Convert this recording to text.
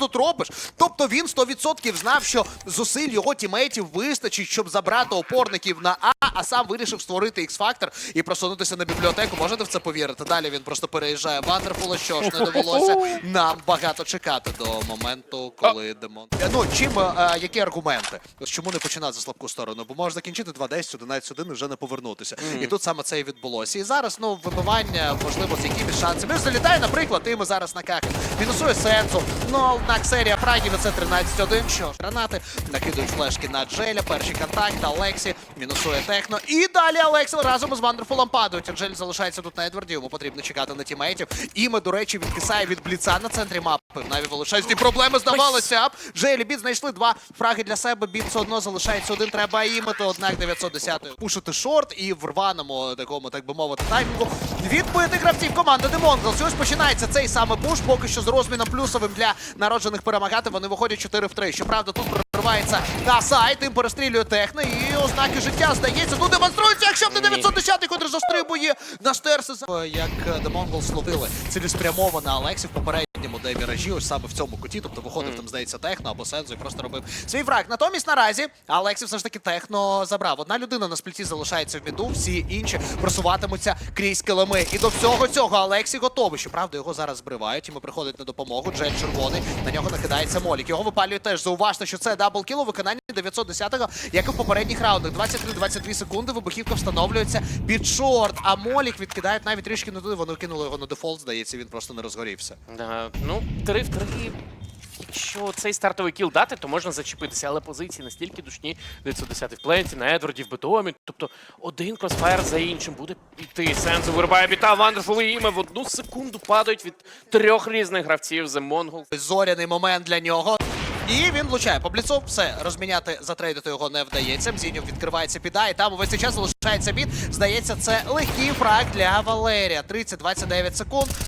тут робиш? Тобто він 100% знав, що зусиль його тімейтів вистачить, щоб забрати опорників на А, а сам вирішив створити X-фактор і просунутися на бібліотеку. Можете в це повірити? Далі він просто переїжджає Вандерфула. Що ж не довелося нам багато чекати до моменту, коли демон. Ну чим е, які аргументи? Чому не починати за слабку сторону? Бо може закінчити 2-10, 11-1 і вже не повернутися. І тут саме це і відбулося. І зараз ну вибивання, можливо, з якимись шансами. Залітає, наприклад, і ми зараз на кахи. Мінусує сенсу. Ну однак серія Прагі це 13-1. Що ж, гранати накидують флешки на Джеля. Перший контакт. Алексі мінусує техно. І далі Алексі разом із Вандерфулом падають. Джель залишається тут на Едварді. Йому потрібно чекати на тімейтів. І ми, до речі, відкисає від бліца на центрі мапи. Наві вилишаються. І проблеми здавалося. б. Джель і Біт знайшли два фраги для себе. Біт все одно залишається один. Треба імити. Однак 910 пушити шорт і в рваному такому, так би мовити, таймінгу відбити гравців команди Демонголс. І ось починається цей саме пуш. Поки що з розміном плюсовим для народжених перемагати. Вони виходять 4 в 3. Щоправда, тут проривається на сайт, тим перестрілює техно і ознаки життя здається. Тут демонструється, якщо б не 910-й, котрий застрибує на стерси. Як Mongols ловили цілеспрямовано Алексі в попередньому де ражі, ось саме в цьому куті. Тобто виходив там, здається, техно або Сензо і просто робив свій фраг. Натомість наразі Алексі все ж таки техно забрав. Одна людина на спліті залишається в біду, всі інші просуватимуться крізь килими. І до всього цього Алексі готовий. Щоправда, його зараз збривають. Йому приходить на допомогу. Джейн червоний. На нього накидається Молік. Його випалює теж. Зауважте, що це даблкіл у виконанні 910-го, як і в попередніх раундах. 23-22 секунди. Вибухівка встановлюється під шорт. А Молік відкидають навіть трішки не туди. Вони кинули його на дефолт. Здається, він просто не розгорівся. Да, ну, 3 в 3. Якщо цей стартовий кіл дати, то можна зачепитися, але позиції настільки душні 910 в пленті, на Едварді, в бетомі. Тобто один кросфаєр за іншим буде йти. Сензу вирубає біта, Вандерфул і іме в одну секунду падають від трьох різних гравців The Mongol. Зоряний момент для нього. І він влучає по бліцу. Все, розміняти, затрейдити його не вдається. Мзіньов відкривається піда, і там увесь час залишається бід. Здається, це легкий фраг для Валерія. 30-29 секунд.